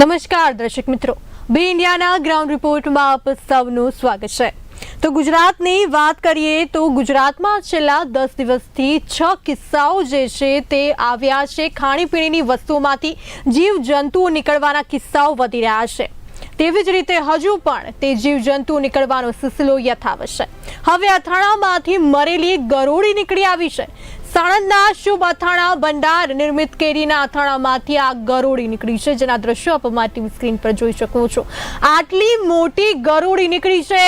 નમસ્કાર, દર્શક મિત્રો. બી ઇન્ડિયાના ગ્રાઉન્ડ રિપોર્ટમાં આપ સૌનું સ્વાગત છે. તો ગુજરાતની વાત કરીએ તો ગુજરાતમાં છેલ્લા દસ દિવસથી છ કિસ્સાઓ જે છે તે આવ્યા છે. ખાણીપીણીની વસ્તુઓમાંથી જીવજંતુઓ નીકળવાના કિસ્સાઓ વધી રહ્યા છે. તેવી જ રીતે હજુ પણ તે જીવજંતુ નીકળવાનો સિલસિલો યથાવત છે. હવે અથાણામાંથી મરેલી ગરોળી નીકળી આવી છે. સાણંદના શુભ અથાણા ભંડાર નિર્મિત કેરીના અથાણામાંથી આ ગરોળી નીકળી છે, જેના દ્રશ્યો આપ ટીવી સ્ક્રીન પર જોઈ શકો છો. આટલી મોટી ગરોળી નીકળી છે,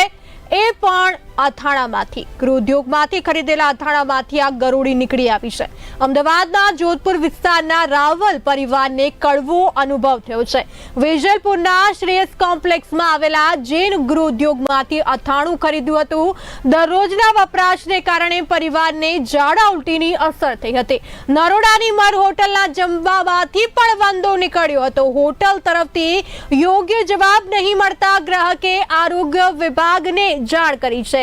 એ પણ અથાણામાંથી ગૃહોદ્યોગમાંથી ખરીદેલા અથાણામાંથી આ ગરોળી નીકળી આવી છે. અમદાવાદના જોધપુર વિસ્તારના રાવલ પરિવારને કડવો અનુભવ થયો છે. વેજલપુરના શ્રેયસ કોમ્પ્લેક્સમાં આવેલા જૈન ગૃહોદ્યોગમાંથી અથાણું ખરીદ્યું હતું. દરરોજના વપરાશને કારણે પરિવારને ઝાડા ઉલટીની અસર થઈ હતી. નરોડાની મર હોટલના જમવામાંથી પણ વાંધો નીકળ્યો હતો. હોટલ તરફથી યોગ્ય જવાબ નહીં મળતા ગ્રાહકે આરોગ્ય વિભાગને જાણ કરી છે.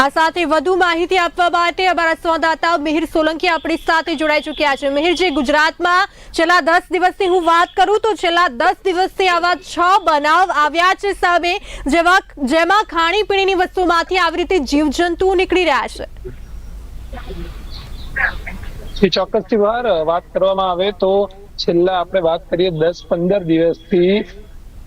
આ સાથે વધુ માહિતી આપવા માટે અમારા સંવાદદાતા મિહિર સોલંકી આપણી સાથે જોડાઈ ચૂક્યા છે. મિહિરજી ગુજરાતમાં છેલ્લા દસ દિવસની હું વાત કરું તો છેલ્લા દસ દિવસથી આવા છ બનાવ આવ્યા છે સામે જેવા જેમાં ખાણીપીણીની વસ્તુમાંથી આવી રીતે જીવજંતુઓ નીકળી રહ્યા છે. ચોક્કસ ચોક્કસથી વાર વાત કરવામાં આવે તો છેલ્લા આપણે વાત કરીએ દસ પંદર દિવસથી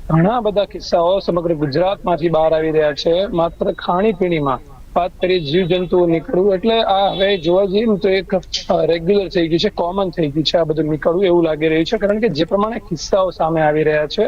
ઘણા બધા કિસ્સાઓ સમગ્ર ગુજરાતમાંથી બહાર આવી રહ્યા છે. માત્ર ખાણીપીણીમાં વાત કરીએ જીવજંતુઓ નીકળવું એટલે આ હવે જોવા જઈએ ને તો એક રેગ્યુલર થઈ ગયું છે કોમન થઈ ગયું છે આ બધું નીકળવું એવું લાગી રહ્યું છે. કારણ કે જે પ્રમાણે કિસ્સાઓ સામે આવી રહ્યા છે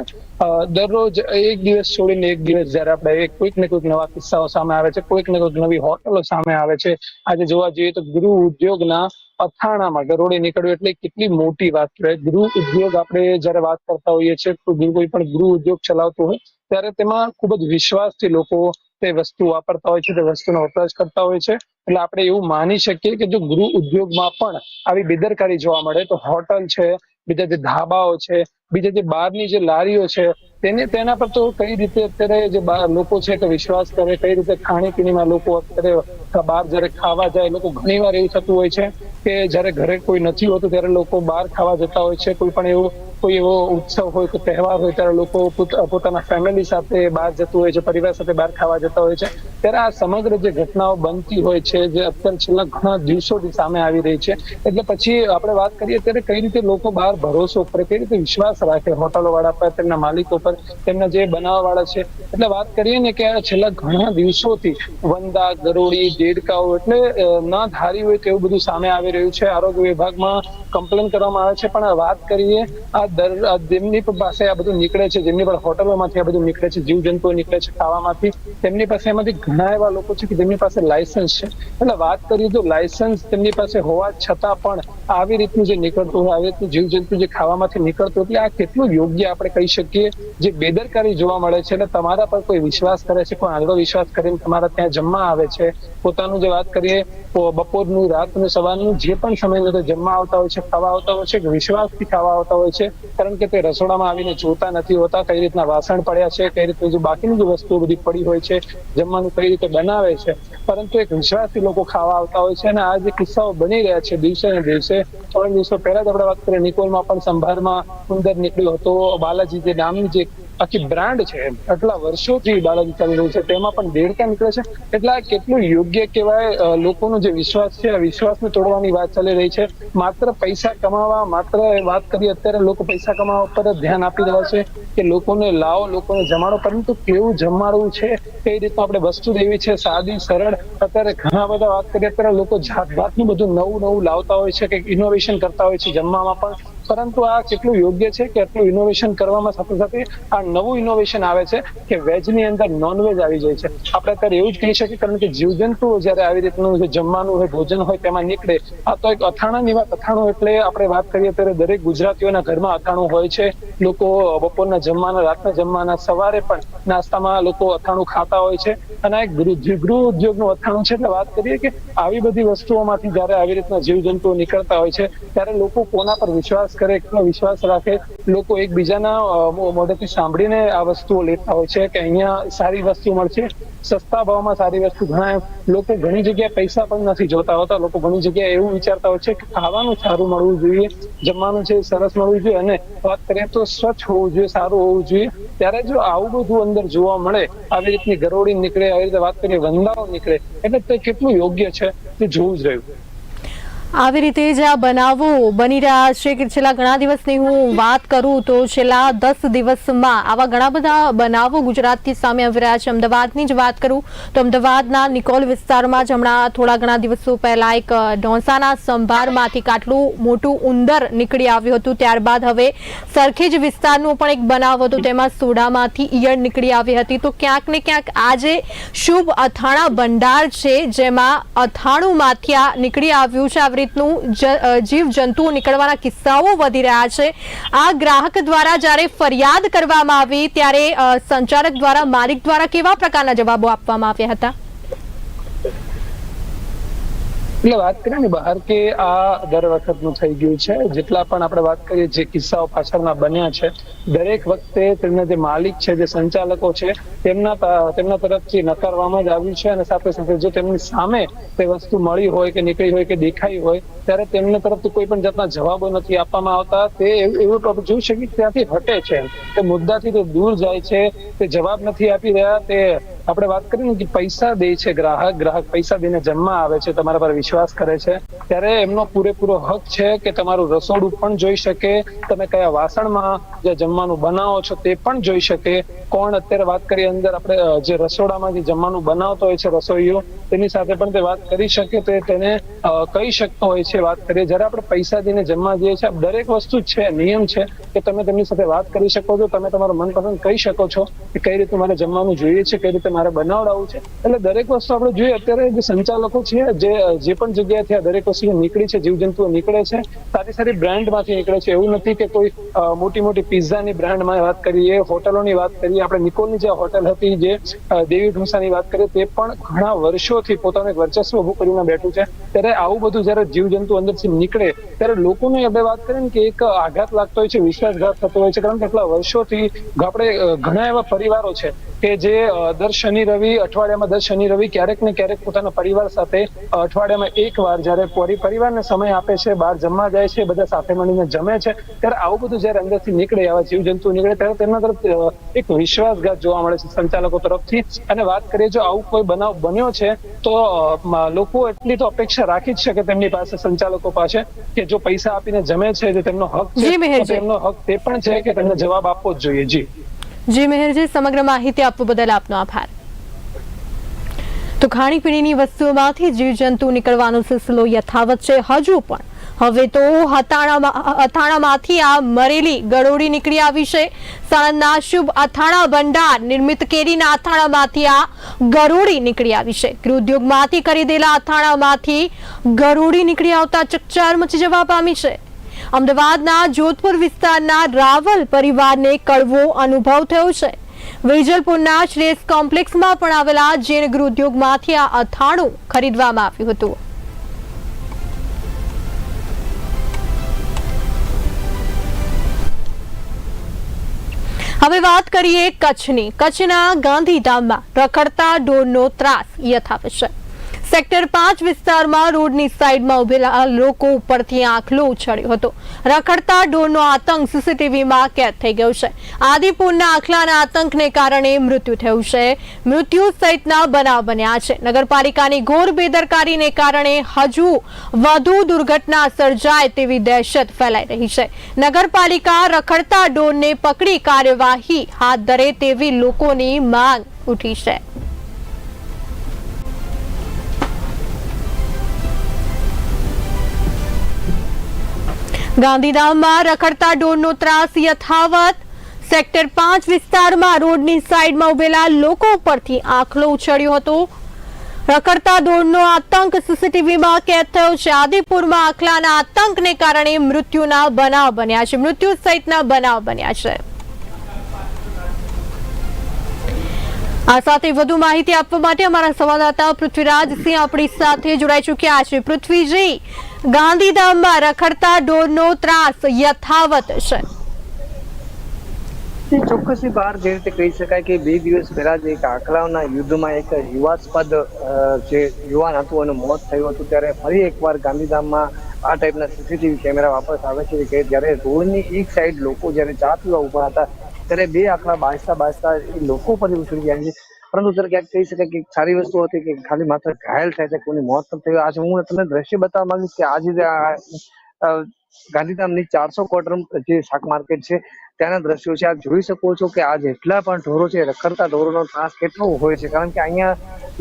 દરરોજ એક દિવસ છોડીને એક દિવસ જયારે આપણે કોઈક ને કોઈક નવા કિસ્સાઓ સામે આવે છે, કોઈક ને કોઈક નવી હોટલો સામે આવે છે. આજે જોવા જઈએ તો ગૃહ ઉદ્યોગના અથાણામાં ગરોળી નીકળ્યું એટલે કેટલી મોટી વાત કહેવાય. ગૃહ ઉદ્યોગ આપણે જયારે વાત કરતા હોઈએ છીએ કોઈ પણ ગૃહ ઉદ્યોગ ચલાવતો હોય, ત્યારે તેમાં ખૂબ જ વિશ્વાસથી લોકો તે વસ્તુ વાપરતા હોય છે, તે વસ્તુનો વપરાશ કરતા હોય છે. એટલે આપણે એવું માની શકીએ કે જો ગૃહ ઉદ્યોગમાં પણ આવી બેદરકારી જોવા મળે, તો હોટલ છે, બીજા જે ધાબાઓ છે, બીજા જે બહારની જે લારીઓ છે તેને, તેના પર તો કઈ રીતે અત્યારે જે લોકો છે કે વિશ્વાસ કરે, કઈ રીતે ખાણીપીણીમાં લોકો અત્યારે બહાર જ્યારે ખાવા જાય લોકો ઘણી વાર એવું થતું હોય છે કે જ્યારે ઘરે કોઈ નથી હોતું ત્યારે લોકો બહાર ખાવા જતા હોય છે. કોઈ પણ એવો, કોઈ એવો ઉત્સવ હોય કે તહેવાર હોય ત્યારે લોકો પોતાના ફેમિલી સાથે બહાર જતું હોય છે, પરિવાર સાથે બહાર ખાવા જતા હોય છે. ત્યારે આ સમગ્ર જે ઘટનાઓ બનતી હોય છે, જે અત્યારે છેલ્લા ઘણા દિવસોથી સામે આવી રહી છે, એટલે પછી આપણે વાત કરીએ ત્યારે કઈ રીતે લોકો બહાર ભરોસો કરે, કઈ રીતે વિશ્વાસ રાખે હોટલો વાળા પર, તેમના માલિકો પર તેમના જે બનાવવા વાળા છે, એટલે વાત કરીએ ને કે છેલ્લા ઘણા દિવસોથી વંદા, ગરોળી, દેડકાઓ એટલે ના ધારી હોય તેવું બધું સામે આવી રહ્યું છે. આરોગ્ય વિભાગમાં કમ્પ્લેન કરવામાં આવે છે, પણ વાત કરીએ, આ દર જેમની પાસે આ બધું નીકળે છે, જેમની પણ હોટલોમાંથી આ બધું નીકળે છે, જીવજંતુઓ નીકળે છે ખાવામાંથી, તેમની પાસે એમાંથી ઘણા એવા લોકો છે કે જેમની પાસે લાયસન્સ છે. એટલે વાત કરીએ તો લાયસન્સ તેમની પાસે હોવા છતાં પણ આવી રીતનું જે નીકળતું હોય, આવી રીતનું જીવજંતુ જે ખાવામાંથી નીકળતું એટલે આ કેટલું યોગ્ય આપણે કહી શકીએ જે બેદરકારી જોવા મળે છે અને તમારા પર કોઈ વિશ્વાસ કરે છે, કોઈ આંધળો વિશ્વાસ કરીને તમારા ત્યાં જમવા આવે છે, પોતાનું જે વાત કરીએ બપોરનું, રાતનું, સવારનું જે પણ સમય લોકો જમવા આવતા હોય છે, ખાવા આવતા હોય છે વિશ્વાસથી ખાવા આવતા હોય છે, કારણ કે તે રસોડામાં આવીને જોતા નથી હોતા, કઈ રીતના વાસણ પડ્યા છે, કઈ રીતે જે બાકીની જે વસ્તુઓ બધી પડી હોય છે, જમવાનું કઈ રીતે બનાવે છે, પરંતુ એક વિશ્વાસથી લોકો ખાવા આવતા હોય છે અને આ જે કિસ્સાઓ બની રહ્યા છે દિવસે ને દિવસે, ત્રણ દિવસો પહેલા જ આપણે વાત કરીએ, નિકોલમાં પણ સંભારમાં ઉંદર નીકળ્યો હતો, બાલાજી જે નામની જે આખી બ્રાન્ડ છે આટલા વર્ષોથી બાલાજી ચાલી રહ્યું છે. તેમાં પણ દેડકા નીકળે છે? એટલે આ કેટલું યોગ્ય કહેવાય લોકોનો જે વિશ્વાસ છે, આ વિશ્વાસને તોડવાની વાત ચાલી રહી છે. માત્ર પૈસા કમાવા, માત્ર વાત કરીએ, અત્યારે લોકો પૈસા કમાવા પર ધ્યાન આપી રહ્યા છે કે લોકોને લાવો, લોકોને જમાડો. પરંતુ કેવું જમાડવું છે? કઈ રીતનું આપણે વસ્તુ દેવી છે? સાદી, સરળ. અત્યારે ઘણા બધા વાત કરીએ, અત્યારે લોકો જાત ભાતનું બધું નવું નવું લાવતા હોય છે કે ઇનોવેશન કરતા હોય છે જમવામાં પણ. પરંતુ આ કેટલું યોગ્ય છે કે આટલું ઇનોવેશન કરવામાં સાથે સાથે આ નવું ઇનોવેશન આવે છે કે વેજની અંદર નોનવેજ આવી જાય છે? આપણે અત્યારે એવું જ કહી શકીએ કારણ કે જીવજંતુઓ જયારે આવી રીતનું જે જમવાનું હોય, ભોજન હોય તેમાં નીકળે, આ તો એક અથાણાની વાત, અથાણું એટલે આપણે વાત કરીએ ત્યારે દરેક ગુજરાતીઓના ઘરમાં અથાણું હોય છે. લોકો બપોરના જમવાના, રાતના જમવાના, સવારે પણ નાસ્તામાં લોકો અથાણું ખાતા હોય છે. અને એક ગૃહ ઉદ્યોગનું અથાણું છે એટલે વાત કરીએ કે આવી બધી વસ્તુઓમાંથી જયારે આવી રીતના જીવજંતુઓ નીકળતા હોય છે, ત્યારે લોકો કોના પર વિશ્વાસ કરે એટલો વિશ્વાસ રાખે, લોકો એકબીજાના મોઢેથી સાંભળીને આ વસ્તુઓ લેતા હોય છે કે અહીંયા સારી વસ્તુ મળશે, સસ્તા ભાવમાં સારી વસ્તુ ઘણા લોકો ઘણી જગ્યાએ પૈસા પણ નથી જોતા હોતા, લોકો ઘણી જગ્યાએ એવું વિચારતા હોય છે કે ખાવાનું સારું મળવું જોઈએ, જમવાનું છે સરસ મળવું જોઈએ અને વાત કરીએ તો સ્વચ્છ હોવું જોઈએ, સારું હોવું જોઈએ. ત્યારે જો આવું બધું અંદર જોવા મળે, આવી રીતની ગરોળી નીકળે, આવી રીતે વાત કરીએ, વંદાઓ નીકળે, એટલે તે કેટલું યોગ્ય છે તે જોવું જ રહ્યું. આવી રીતે જ આ બનાવો બની રહ્યા છે કે છેલ્લા ઘણા દિવસની હું વાત કરું તો છેલ્લા દસ દિવસમાં આવા ઘણા બધા બનાવો ગુજરાતથી સામે આવી રહ્યા છે. અમદાવાદની જ વાત કરું તો અમદાવાદના નિકોલ વિસ્તારમાં જ હમણાં થોડા ઘણા દિવસો પહેલા એક ઢોંસાના સંભારમાંથી કાટલું મોટું ઉંદર નીકળી આવ્યું હતું. ત્યારબાદ હવે સરખેજ વિસ્તારનો પણ એક બનાવ હતો. તેમાં સોડામાંથી ઈયળ નીકળી આવી હતી. તો ક્યાંક ને ક્યાંક આજે શુભ અથાણા ભંડાર છે જેમાં અથાણુંમાંથી આ નીકળી આવ્યું છે. રીતનું જીવ જંતુઓ નીકળવાના કિસ્સાઓ વધી રહ્યા છે. આ ગ્રાહક દ્વારા જ્યારે ફરિયાદ કરવામાં આવી, ત્યારે સંચાલક દ્વારા, માલિક દ્વારા કેવા પ્રકારના જવાબો આપવામાં આવ્યા હતા? એટલે વાત કરીએ ને બહાર કે આ દર વખતનું થઈ ગયું છે. જેટલા પણ આપણે વાત કરીએ જે કિસ્સાઓ પાછળના બન્યા છે, દરેક વખતે તેમના જે માલિક છે, જે સંચાલકો છે, તેમના તેમના તરફથી નકારવામાં જ આવ્યું છે અને સાથે સાથે જો તેમની સામે તે વસ્તુ મળી હોય કે નીકળી હોય કે દેખાઈ હોય, ત્યારે તેમને તરફથી કોઈ પણ જાતના જવાબો નથી આપવામાં આવતા. તે એવું તો જોઈ શકીએ ત્યાંથી હટે છે તે મુદ્દાથી તે દૂર જાય છે, તે જવાબ નથી આપી રહ્યા, તે આપણે વાત કરીને કે પૈસા દે છે ગ્રાહક ગ્રાહક પૈસા દઈને જમવા આવે છે, તમારા પર વિશ્વાસ કરે છે, ત્યારે એમનો પૂરેપૂરો હક છે કે તમારું રસોડું પણ જોઈ શકે, તમે કયા વાસણમાં જે જમવાનું બનાવો છો તે પણ જોઈ શકે. કોણ અત્યારે વાત કરીએ અંદર આપણે જે રસોડામાં જે જમવાનું બનાવતો હોય છે રસોઈયો, તેની સાથે પણ તે વાત કરી શકે તે તેને કહી શકતો હોય છે વાત કરીએ. જ્યારે આપણે પૈસા દઈને જમવા જઈએ છીએ દરેક વસ્તુ છે, નિયમ છે કે તમે તેમની સાથે વાત કરી શકો છો, તમે તમારું મનપસંદ કહી શકો છો કે કઈ રીતે મારે જમવાનું જોઈએ છે, કઈ રીતે મારે બનાવડાવવું છે. એટલે દરેક વસ્તુ આપણે જોઈએ અત્યારે જે સંચાલકો છે જે જે પણ જગ્યાએથી આ દરેક વસ્તુ નીકળી છે જીવજંતુઓ નીકળે છે સારી સારી બ્રાન્ડમાંથી નીકળે છે. એવું નથી કે કોઈ મોટી મોટી પિઝાની બ્રાન્ડમાં વાત કરીએ હોટલોની વાત કરીએ આપણે નિકોલની જે હોટલ હતી જે દેવી ઢોસાની વાત કરીએ તે પણ ઘણા વર્ષોથી પોતાનું એક વર્ચસ્વ ઉભું કરીને બેઠું છે. ત્યારે આવું બધું જયારે જીવજંતુ અંદરથી નીકળે ત્યારે લોકોને આપણે વાત કરીએ ને કે એક આઘાત લાગતો હોય છે વિશ્વાસઘાત થતો હોય છે. કારણ કે એટલા વર્ષોથી આપણે ઘણા એવા પરિવારો છે કે જે અ, દર શનિ રવિ અઠવાડિયામાં દર શનિ રવિ ક્યારેક ને ક્યારેક પોતાના પરિવાર સાથે અઠવાડિયામાં એક વાર જ્યારે પરિવારને સમય આપે છે બહાર જમવા જાય છે બધા સાથે મળીને જમે છે ત્યારે આવું બધું જયારે અંદરથી નીકળે આવા જીવજંતુ નીકળે ત્યારે તેમના તરફ એક વિશ્વાસઘાત જોવા મળે છે સંચાલકો તરફથી. અને વાત કરીએ જો આવું કોઈ બનાવ બન્યો છે તો લોકો એટલી તો અપેક્ષા રાખી જ શકે તેમની પાસે સંચાલકો પાસે કે જો પૈસા આપીને જમે છે જે તેમનો હક છે તેમનો હક તે પણ છે કે તેમને જવાબ આપવો જ જોઈએ. જી. જી મેહરજી સમગ્ર માહિતી આપવા બદલ આપનો આભાર. તો ખાણીપીણીની વસ્તુઓમાંથી જીવજંતુ નીકળવાનો સિલસિલો યથાવત છે. હજુ પણ હવે તો હતાણામાં અથાણામાંથી આ મરેલી ગળોડી નીકળી આવી છે. સાણંદના શુભ અથાણા ભંડાર નિર્મિત કેરીના અથાણામાંથી આ ગરોળી નીકળી આવી છે. ગૃહ ઉદ્યોગમાંથી ખરીદેલા અથાણામાંથી ગરોળી નીકળી આવતા ચકચાર મચી જવા પામી છે. અમદાવાદના જોધપુર વિસ્તારના રાવલ પરિવારને કડવો અનુભવ થયો છે. વેજલપુરના શ્રેષ્ઠ કોમ્પ્લેક્સમાં પણ આવેલા જૈન ગૃહ આ અથાણું ખરીદવામાં આવ્યું હતું. હવે વાત કરીએ કચ્છની. કચ્છના ગાંધીધામમાં રખડતા ઢોરનો ત્રાસ યથાવત છે. સેક્ટર પાંચ વિસ્તારમાં રોડની સાઈડમાં ઉભેલા લોકો ઉપરથી આંખલો ઉછળ્યો હતો. રખડતા ઢોરનો આતંક સીસીટીવીમાં કેદ થઈ ગયો છે. આદિપુરના આખલાના આતંકને કારણે મૃત્યુ થયું છે. મૃત્યુ સહિતના બનાવ બન્યા છે. નગરપાલિકાની ઘોર બેદરકારીને કારણે હજુ વધુ દુર્ઘટના સર્જાય તેવી દહેશત ફેલાઈ રહી છે. નગરપાલિકા રખડતા ઢોરને પકડી કાર્યવાહી હાથ ધરે તેવી લોકોની માંગ ઉઠી છે. ગાંધીધામમાં રખડતા ઢોરનો ત્રાસ યથાવત. સેક્ટર પાંચ વિસ્તારમાં રોડની સાઈડમાં ઉભેલા લોકો પરથી આખલો ઉછળ્યો હતો. રખડતા ઢોરનો આતંક સીસીટીવીમાં કેદ થયો છે. આદિપુરમાં આખલાના આતંકને કારણે મૃત્યુના બનાવ બન્યા છે. મૃત્યુ સહિતના બનાવ બન્યા છે. આ સાથે વધુ માહિતી આપવા માટે અમારા સંવાદદાતા પૃથ્વીરાજ સિંહ આપણી સાથે જોડાઈ ચૂક્યા છે. પૃથ્વીજી ગાંધીધામમાં રખડતા ઢોરનો ત્રાસ યથાવત છે. ચોક્કસથી બહાર જે રીતે કહી શકાય કે બે દિવસ પહેલા જ એક આંકડાઓના યુદ્ધમાં એક યુવાસ્પદ જે યુવાન હતું એનું મોત થયું હતું, ત્યારે ફરી એકવાર ગાંધીધામમાં આ ટાઈપના સીસીટીવી કેમેરા વાપસ આવે છે કે જ્યારે રોડની એક સાઈડ લોકો જ્યારે ચા પીવા ઊભા હતા, ત્યારે બે આંકડા બાજતા બાજતા એ લોકો પર ઉછળી ગયા. છે પરંતુ ત્યારે ક્યાંક કહી શકાય કે સારી વસ્તુ હતી કે ખાલી માત્ર ઘાયલ થાય છે, કોઈની મોત થયું. આજે હું તમને દ્રશ્ય બતાવવા માંગીશ કે આજે ગાંધીધામની ચારસો ક્વાર્ટર જે શાક માર્કેટ છે, ત્યાંના દ્રશ્યો છે. આપ જોઈ શકો છો કે આ જેટલા પણ ઢોરો છે, રખડતા ઢોરોનો ત્રાસ કેટલો હોય છે, કારણ કે અહીંયા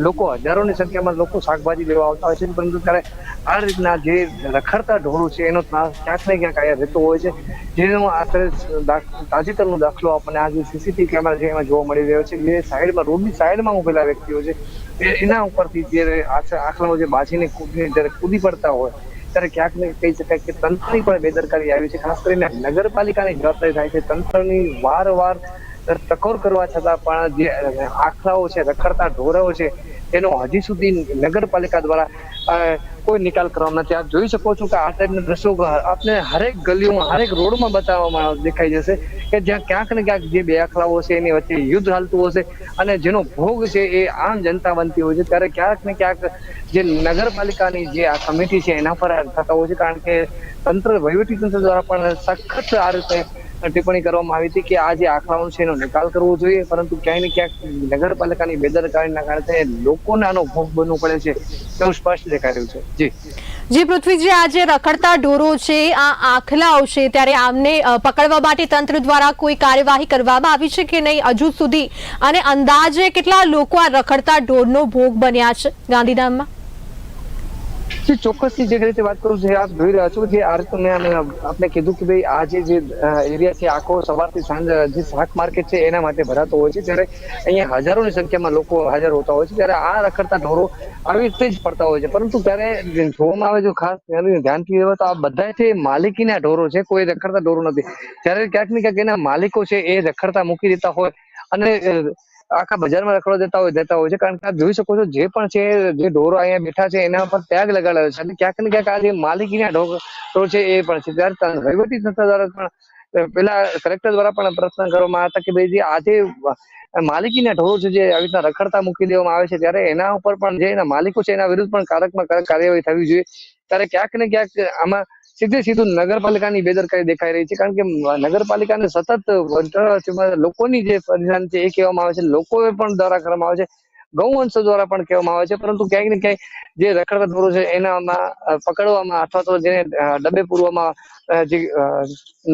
લોકો હજારોની સંખ્યામાં લોકો શાકભાજી લેવા આવતા હોય છે, પરંતુ ત્યારે આ રીતના જે રખડતા ઢોરો છે, એનો ત્રાસ ક્યાંક ને ક્યાંક અહીંયા રહેતો હોય છે. જેનો આશરે તાજેતરનો દાખલો આપણને આ જે સીસીટીવી કેમેરા છે એમાં જોવા મળી રહ્યો છે. જે સાઈડમાં, રોડની સાઈડમાં ઉભેલા વ્યક્તિઓ છે. એના ઉપરથી જે આખલો જે બાજીને જ્યારે કૂદી પડતા હોય ત્યારે ક્યાંક કહી શકાય કે તંત્રની પણ બેદરકારી આવી છે. ખાસ કરીને નગરપાલિકાની જવાબદારી થાય છે. તંત્રની વારવાર ટકોર કરવા છતાં પણ જે આખલાઓ છે, રખડતા ઢોરાઓ છે એનો હજી સુધી નગરપાલિકા દ્વારા કોઈ નિકાલ કરવામાં નથી. આપ જોઈ શકો છો કે આ ટાઈપના દ્રશ્યો આપને હરેક ગલીઓમાં, હરેક રોડમાં બતાવવામાં દેખાઈ જશે કે જ્યાં ક્યાંક ને ક્યાંક જે બે આખલાઓ છે, એની વચ્ચે યુદ્ધ હાલતું હશે અને જેનો ભોગ છે એ આમ જનતા બનતી હોય છે. ત્યારે ક્યાંક ને ક્યાંક જે નગરપાલિકાની જે આ કમિટી છે, એના પર થતા હોય છે. કારણ કે તંત્ર વહીવટી તંત્ર દ્વારા પણ સખત આ રીતે ટિપ્પણી કરવામાં આવી હતી કે આ જે આંકડાઓ છે એનો નિકાલ કરવો જોઈએ, પરંતુ ક્યાંય ને ક્યાંક નગરપાલિકાની બેદરકારીના કારણે લોકોને આનો ભોગ બનવું પડે છે તેવું સ્પષ્ટ દેખાઈ છે. જી. જે પૃથ્વીજી આ જે રખડતા ઢોરો છે, આ આખલાઓ છે, ત્યારે આમને પકડવા માટે તંત્ર દ્વારા કોઈ કાર્યવાહી કરવામાં આવી છે કે નહીં, હજુ સુધી? અને અંદાજે કેટલા લોકો આ રખડતા ઢોરનો ભોગ બન્યા છે ગાંધીધામમાં? ચોક્કસથી જે રીતે વાત કરું છું આપ જોઈ રહ્યા છો જે આ રીતે મેં કીધું કે ભાઈ આ જે એરિયા છે, આખો સવારથી સાંજ જે શાક માર્કેટ છે, એના માટે ભરાતો હોય છે. જ્યારે અહીંયા હજારોની સંખ્યામાં લોકો હાજર હોતા હોય છે. ત્યારે આ રખડતા ઢોરો આવી રીતે જ પડતા હોય છે. પરંતુ ત્યારે જોવામાં આવે જો ખાસ ધ્યાન- ધ્યાનથી એવા તો આ બધા છે માલિકીના ઢોરો છે. કોઈ રખડતા ઢોરો નથી. ત્યારે ક્યાંક ને ક્યાંક એના માલિકો છે, એ રખડતા મૂકી દેતા હોય અને આખા બજારમાં રખડો દેતા હોય દેતા હોય છે. કારણ કે આપ જોઈ શકો છો, જે પણ છે, જે ઢોરો અહીંયા બેઠા છે, એના પર ટેગ લગાડેલો છે. અને ક્યાંક ને ક્યાંક આ જે માલિકીના ઢોર છે, એ પણ છે. ત્યારે વહીવટી સંસ્થા દ્વારા પણ પેલા કલેક્ટર દ્વારા પણ પ્રશ્ન કરવામાં આવતા કે ભાઈ જે આજે માલિકીના ઢોરો છે, જે આવી રીતના રખડતા મૂકી દેવામાં આવે છે, ત્યારે એના ઉપર પણ જે એના માલિકો છે, એના વિરુદ્ધ પણ કારકમાં કારક કાર્યવાહી થવી જોઈએ. ત્યારે ક્યાંક ને ક્યાંક આમાં સીધે સીધું નગરપાલિકાની બેદરકારી દેખાઈ રહી છે. કારણ કે નગરપાલિકાને સતત લોકોની જે પરિણામ છે એ કહેવામાં આવે છે. લોકોએ પણ દ્વારા કરવામાં આવે છે. ગૌવંશ દ્વારા પણ કહેવામાં આવે છે. પરંતુ ક્યાંક ને ક્યાંક જે રખડતા છે એનામાં પકડવામાં અથવા તો જેને ડબ્બે ડબે પૂરવામાં જે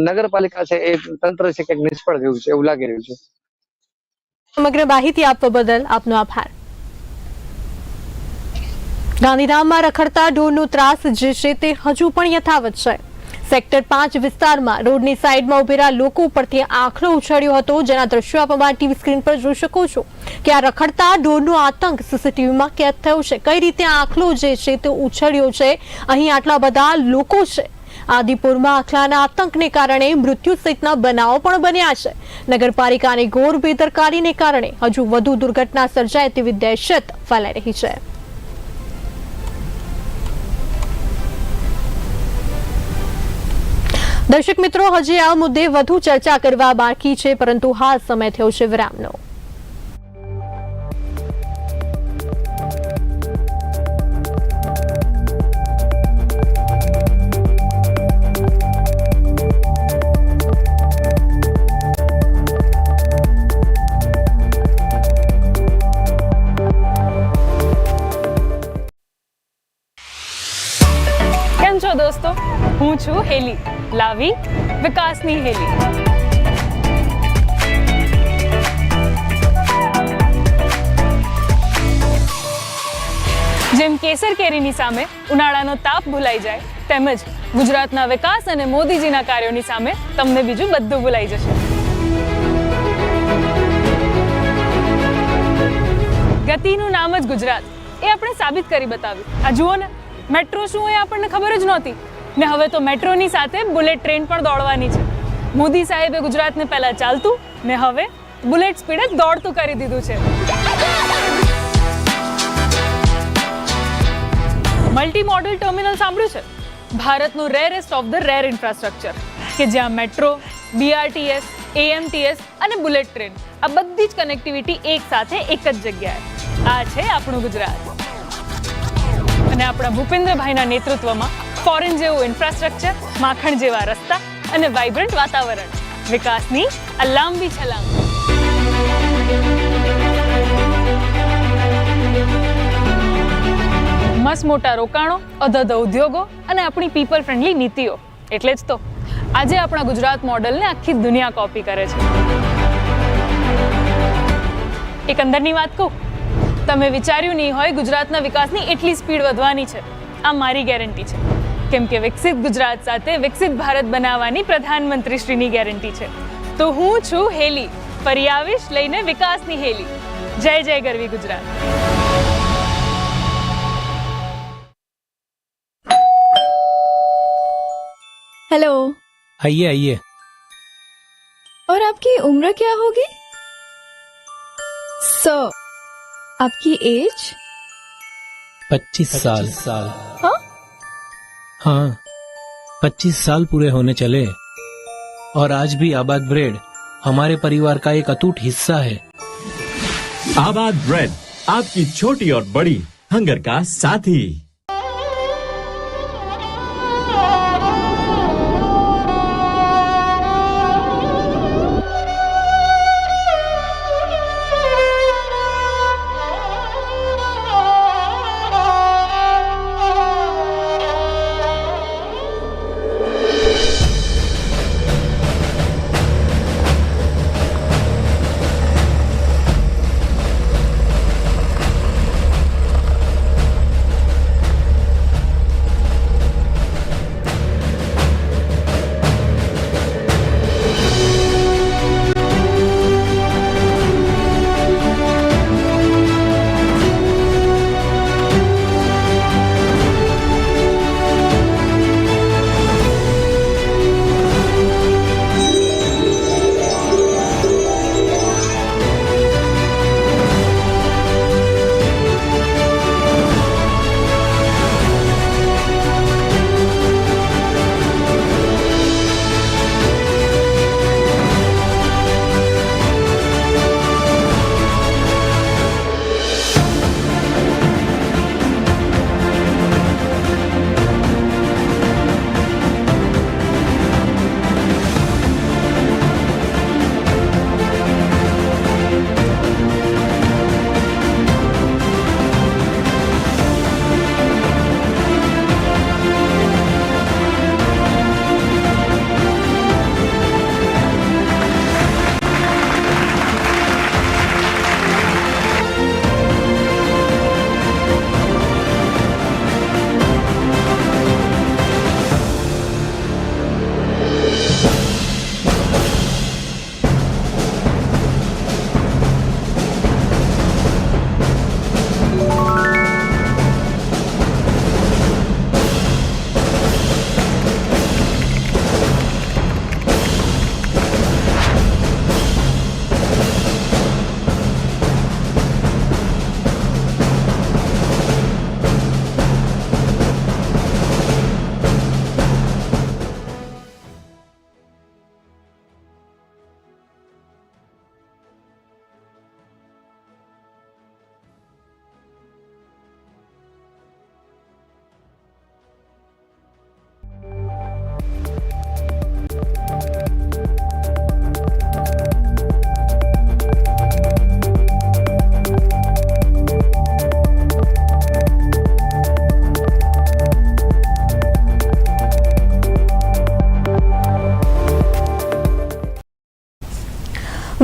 નગરપાલિકા છે એ તંત્ર છે ક્યાંક નિષ્ફળ રહ્યું છે એવું લાગી રહ્યું છે. સમગ્ર માહિતી આપવા બદલ આપનો આભાર. ગાંધીધામમાં રખડતા ઢોરનો ત્રાસ જે છે તે હજુ પણ યથાવત છે. સેક્ટર પાંચ વિસ્તારમાં રોડની સાઈડમાં ઉભેલા લોકો પરથી આંખલો ઉછળ્યો હતો. જેના દ્રશ્યો આપ અમારા ટીવી સ્ક્રીન પર જોઈ શકો છો કે આ રખડતા ઢોરનો આતંક સીસીટીવીમાં કેદ થયો છે. કઈ રીતે આંખલો જે છે તે ઉછળ્યો છે? અહીં આટલા બધા લોકો છે. આદિપુરમાં આખલાના આતંકને કારણે મૃત્યુ સહિતના બનાવો પણ બન્યા છે. નગરપાલિકાની ઘોર બેદરકારીને કારણે હજુ વધુ દુર્ઘટના સર્જાય તેવી દહેશત ફેલાઈ રહી છે. દર્શક મિત્રો, હજી આ મુદ્દે વધુ ચર્ચા કરવા બાકી છે, પરંતુ હાલ સમય થયો છે વિરામનો. દોસ્તો? હું છું હેલી. લાવી વિકાસની હેલી જેમ કેસર કેરીની સામે ઉનાળાનો તાપ ભૂલાઈ જાય, તેમજ ગુજરાતના વિકાસ અને મોદીજીના કાર્યોની સામે તમને બીજું બધું ભૂલાઈ જશે. ગતિનું નામ જ ગુજરાત. એ આપણે સાબિત કરી બતાવ્યું. આ જુઓ ને, મેટ્રો શું એ આપણને ખબર જ નહોતી. ને હવે તો મેટ્રોની સાથે બુલેટ ટ્રેન પણ દોડવાની છે. મોદી સાહેબે ગુજરાતને પહેલાં ચાલતું ને હવે બુલેટ સ્પીડે દોડતું કરી દીધું છે. મલ્ટી મોડલ ટર્મિનલ સાંભળ્યું છે? ભારતનું rarest of the rare infrastructure કે જ્યાં મેટ્રો બીઆરટીએસ એએમટીએસ અને બુલેટ ટ્રેન, આ બધી જ કનેક્ટિવિટી એક સાથે એક જ જગ્યાએ. આ છે આપણું ગુજરાત. અને આપણા ભૂપેન્દ્રભાઈના નેતૃત્વમાં ફોરેન જેવું ઇન્ફ્રાસ્ટ્રક્ચર, માખણ જેવા રસ્તા અને વાઇબ્રન્ટ વાતાવરણ. વિકાસની આ લાંબી છલાંગ. મસ્ત મોટા રોકાણો, અધધ ઉદ્યોગો અને આપણી પીપલ ફ્રેન્ડલી નીતિઓ. એટલે જ તો. આજે આપણા ગુજરાત મોડલને આખી દુનિયા કોપી કરે છે. એક અંદરની વાત કહું? તમે વિચાર્યું નહીં હોય ગુજરાતના વિકાસની એટલી સ્પીડ વધવાની છે. આ મારી ગેરંટી છે. કેમ કે વિકસિત ગુજરાત સાથે વિકસિત ભારત બનાવવાની પ્રધાનમંત્રી શ્રીની ગેરંટી છે તો હું છું હેલી ફરી આવીશ લઈને વિકાસની હેલી જય જય ગરવી ગુજરાત हेलो आइए आइए और आपकी उम्र क्या होगी सो आपकी एज पच्चीस साल साल हाँ हाँ पच्चीस साल पूरे होने चले, और आज भी आबाद ब्रेड हमारे परिवार का एक अटूट हिस्सा है। आबाद ब्रेड, आपकी छोटी और बड़ी, हंगर का साथी।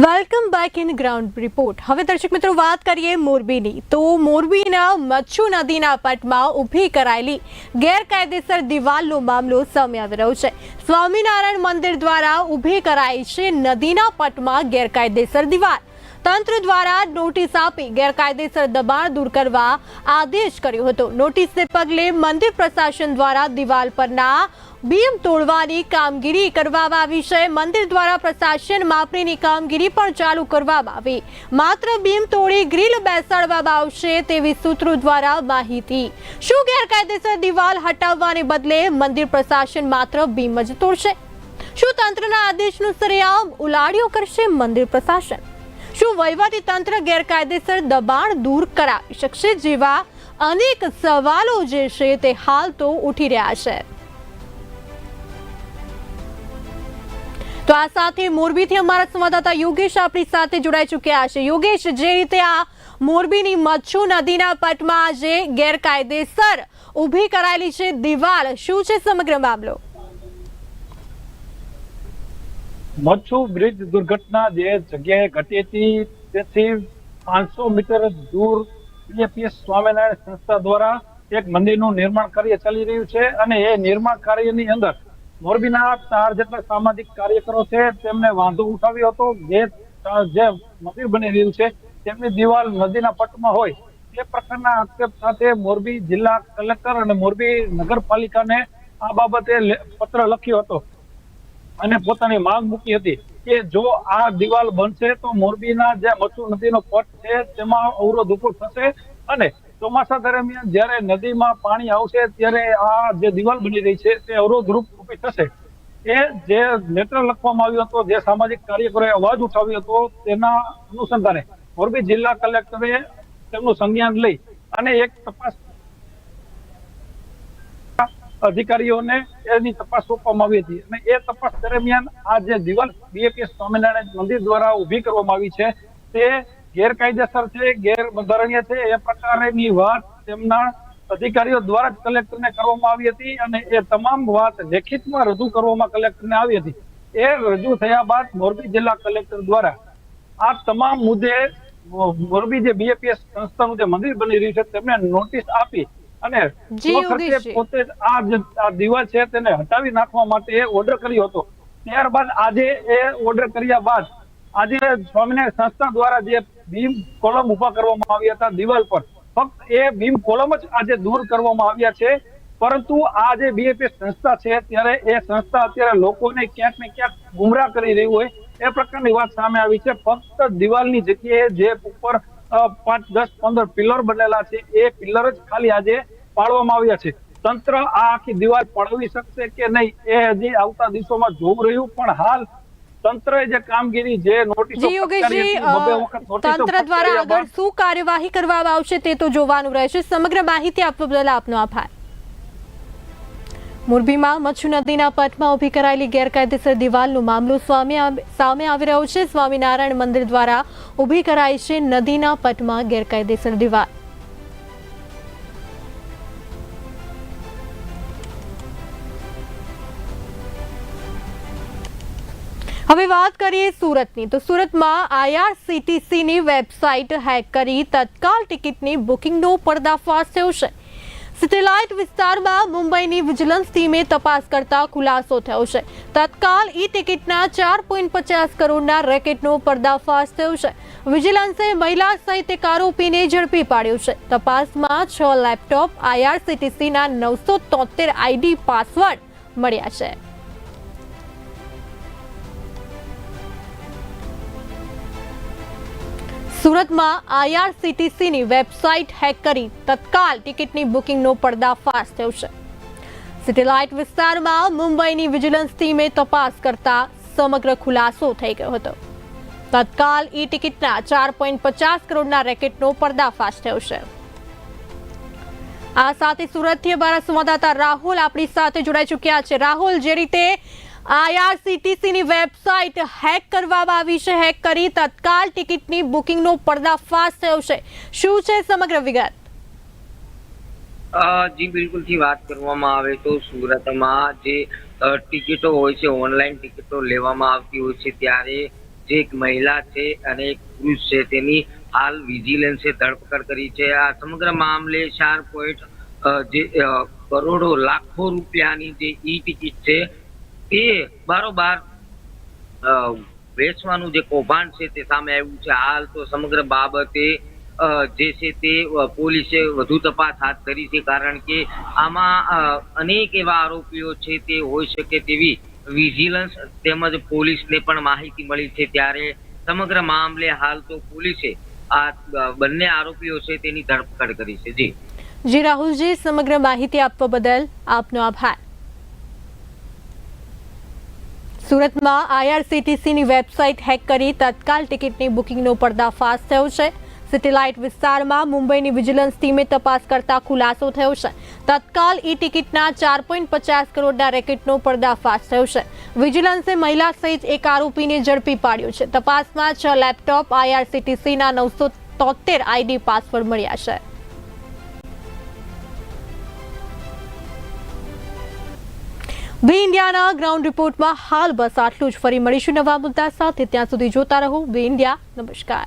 Welcome back in ground report હવે દર્શક મિત્રો, વાત કરીએ મોરબીની. તો મોરબીના મચ્છુ નદીના પટમાં ઊભી કરાયેલી ગેરકાયદેસર દિવાલનો મામલો સામે આવી રહ્યો છે. સ્વામિનારાયણ મંદિર દ્વારા ઊભી કરાઈ છે નદીના પટમાં ગેરકાયદેસર દિવાલ. તંત્ર દ્વારા નોટિસ આપી ગેરકાયદેસર દબાણ દૂર કરવા આદેશ કર્યો હતો. નોટિસને પગલે મંદિર પ્રશાસન દ્વારા દિવાલ પરના બીમ તોડવાની કામગીરી કરવામાં આવી છે. મંદિર દ્વારા પ્રશાસન માપણીની કામગીરી પણ ચાલુ કરવામાં આવી. માત્ર બીમ તોડી ગ્રીલ બેસાડવામાં આવશે તેવી સૂત્રો દ્વારા માહિતી. શું ગેરકાયદેસર દિવાલ હટાવવાને બદલે મંદિર પ્રશાસન માત્ર બીમ જ તોડશે? શું તંત્રના આદેશનું સરેઆમ ઉલાડ્યો કરશે મંદિર પ્રશાસન? શું વહીવટી તંત્ર ગેરકાયદેસર દબાણ દૂર કરાવી શકશે જેવા અનેક સવાલો જે છે તે હાલ તો ઉઠી રહ્યા છે. તો આ સાથે મોરબીથી અમારા સંવાદદાતા યોગેશ આપણી સાથે જોડાઈ ચૂક્યા છે. યોગેશ, જે રીતે આ મોરબીની મચ્છુ નદીના પટમાં આજે ગેરકાયદેસર ઊભી કરાયેલી છે દિવાલ, શું છે સમગ્ર મામલો? મચ્છુ બ્રિજ દુર્ઘટના જે જગ્યાએ ઘટી હતી, તેથી પાંચસો મીટર દૂર પીએપીએસ સ્વામિનારાયણ સંસ્થા દ્વારા એક મંદિરનું નિર્માણ કાર્ય ચાલી રહ્યું છે અને એ નિર્માણ કાર્યની અંદર મોરબીના ચાર જેટલા સામાજિક કાર્યકરો છે, તેમને વાંધો ઉઠાવ્યો હતો. જે જે મંદિર બની રહ્યું છે, તેમની દિવાલ નદીના પટમાં હોય. તે પ્રકારના આક્ષેપ સાથે મોરબી જિલ્લા કલેક્ટર અને મોરબી નગરપાલિકાને આ બાબતે પત્ર લખ્યો હતો. અને પોતાની માંગ મૂકી હતી કે જો આ દિવાલ બનશે તો મોરબીના જે મચ્છુ નદીનો પટ છે તેમાં અવરોધ ઊભો થશે અને ચોમાસા દરમિયાન જ્યારે નદીમાં પાણી આવશે ત્યારે આ જે દિવાલ બની રહી છે તે અવરોધરૂપ ઊભી થશે. એ જે લેટર લખવામાં આવ્યો હતો, જે સામાજિક કાર્યકરોએ અવાજ ઉઠાવ્યો હતો તેના અનુસંધાને મોરબી જિલ્લા કલેક્ટરે તેમનું સંજ્ઞાન લઈ અને એક તપાસ અધિકારીઓને એની તપાસ સોંપવામાં આવી હતી. અને એ તપાસ દરમિયાન આ જે દિવાલ બીએપીએસ સ્વામિનારાયણ મંદિર દ્વારા ઊભી કરવામાં આવી છે, તે ગેરકાયદેસર છે, ગેરબંધારણીય છે. એ પ્રકારની વાત તેમના અધિકારીઓ દ્વારા જ કલેક્ટરને કરવામાં આવી હતી અને એ તમામ વાત લેખિતમાં રજૂ કરવામાં કલેક્ટરને આવી હતી. એ રજૂ થયા બાદ મોરબી જિલ્લા કલેક્ટર દ્વારા આ તમામ મુદ્દે, મોરબી જે બીએપીએસ સંસ્થાનું જે મંદિર બની રહ્યું છે, તેમને નોટિસ આપી અને. પોતે આ જે આ છે તેને હટાવી નાખવા માટે ઓર્ડર કર્યો હતો ત્યારબાદ આજે એ ઓર્ડર કર્યા બાદ આજે સ્વામિનારાયણ સંસ્થા દ્વારા જે ભીમ કોલમ ઊભા કરવામાં આવ્યા હતા દિવાલ પર ફક્ત એ ભીમ કોલમ જ આજે દૂર કરવામાં આવ્યા છે પરંતુ આ જે બીએપી સંસ્થા છે ત્યારે એ સંસ્થા અત્યારે લોકોને ક્યાંક ને ક્યાંક ગુમરાહ કરી રહી હોય એ પ્રકારની વાત સામે આવી છે ફક્ત દિવાલની જગ્યાએ જે ઉપર પાંચ દસ પંદર પિલર બનેલા છે. એ પિલર જ ખાલી આજે પાડવામાં આવ્યા છે. તંત્ર આ આખી દિવાલ પડાવી શકશે કે નહીં એ હજી આવતા દિવસોમાં જોવું રહ્યું. પણ હાલ તંત્રએ જે કામગીરી જે નોટિસો તંત્ર દ્વારા આગળ શું કાર્યવાહી કરવામાં આવશે તે તો જોવાનું રહેશે. સમગ્ર માહિતી આપવા બદલ આપનો આભાર. મોરબીમાં મચ્છુ નદીના પટમાં ઊભી કરાયેલી ગેરકાયદેસર દિવાલનો મામલો સ્વામી સામે આવી રહ્યો છે. સ્વામિનારાયણ મંદિર દ્વારા ઊભી કરાઈ છે નદીના પટમાં ગેરકાયદેસર દિવાલ. હવે વાત કરીએ સુરતની. તો સુરતમાં આઈઆરસીટીસીની વેબસાઇટ હેક કરી તત્કાલ ટિકિટની બુકિંગનો પર્દાફાશ થયો છે. સેટેલાઇટ વિસ્તારમાં મુંબઈની વિજિલન્સ ટીમે તપાસ કરતા ખુલાસો થયો છે. તત્કાલ ઈ ટિકિટના ચાર પોઈન્ટ પચાસ કરોડના રેકેટનો પર્દાફાશ થયો છે. વિજિલન્સે મહિલા સહિત એક આરોપીને ઝડપી પાડ્યો છે. તપાસમાં છ લેપટોપ આઈઆરસીટીસીના નવસો તોતેર આઈડી પાસવર્ડ મળ્યા છે. સુરતમાં આઈઆરસીટીસીની વેબસાઇટ હેક કરી તત્કાલ ટિકિટની બુકિંગનો પર્દાફાશ થયો છે. સેટેલાઇટ વિસ્તારમાં મુંબઈની વિજિલન્સ ટીમે તપાસ કરતા સમગ્ર ખુલાસો થઈ ગયો હતો. તત્કાલ ઈ ટિકિટના ચાર પોઈન્ટ પચાસ કરોડના રેકેટનો પર્દાફાશ થયો છે. આ સાથે સુરતથી અમારા સંવાદદાતા રાહુલ આપણી સાથે જોડાઈ ચૂક્યા છે. રાહુલ, જે રીતે આઈઆરસીટીસી ની વેબસાઇટ હેક કરવામાં આવી છે. હેક કરી તત્કાલ ટિકિટની બુકિંગનો પર્દાફાશ થયો છે. શું છે સમગ્ર વિગત? જી, બિલકુલથી વાત કરવામાં આવે તો સુરતમાં જે ટિકિટો હોય છે, ઓનલાઈન ટિકિટો લેવામાં આવતી હોય છે, ત્યારે જે એક મહિલા છે અને એક પુરુષ છે, તેની હાલ વિજિલન્સે ધરપકડ કરી છે. આ સમગ્ર મામલે ચાર પોઈન્ટ જે કરોડો લાખો રૂપિયાની જે ઈ ટિકિટ છે તે બારોબાર વેચવાનું જે કૌભાંડ છે તે સામે આવ્યું છે. હાલ તો સમગ્ર બાબતે જે છે તે પોલીસે વધુ તપાસ હાથ ધરી છે કારણ કે આમાં અનેક એવા આરોપીઓ છે તે હોઈ શકે તેવી વિજિલન્સ તેમજ પોલીસને પણ માહિતી મળી છે. ત્યારે સમગ્ર મામલે હાલ તો પોલીસે આ બંને આરોપીઓ છે તેની ધરપકડ કરી છે. જી. જી રાહુલજી, સમગ્ર માહિતી આપવા બદલ આપનો આભાર. સુરતમાં આઈઆરસીટીસીની વેબસાઇટ હેક કરી તત્કાલ ટિકિટની બુકિંગનો પર્દાફાશ થયો છે. સિટીલાઇટ વિસ્તારમાં મુંબઈની વિજિલન્સ ટીમે તપાસ કરતા ખુલાસો થયો છે. તત્કાલ ઈ ટિકિટના ચાર પોઈન્ટ પચાસ કરોડના રેકેટનો પર્દાફાશ થયો છે. વિજિલન્સે મહિલા સહિત એક આરોપીને ઝડપી પાડ્યો છે. તપાસમાં છ લેપટોપ આઈઆરસીટીસીના નવસો તોતેર આઈડી પાસવર્ડ મળ્યા છે. બી ઇન્ડિયાના ગ્રાઉન્ડ રિપોર્ટમાં હાલ બસ આટલું જ. ફરી મળીશું નવા મુદ્દા સાથે. ત્યાં સુધી જોતા રહો. B India. નમસ્કાર.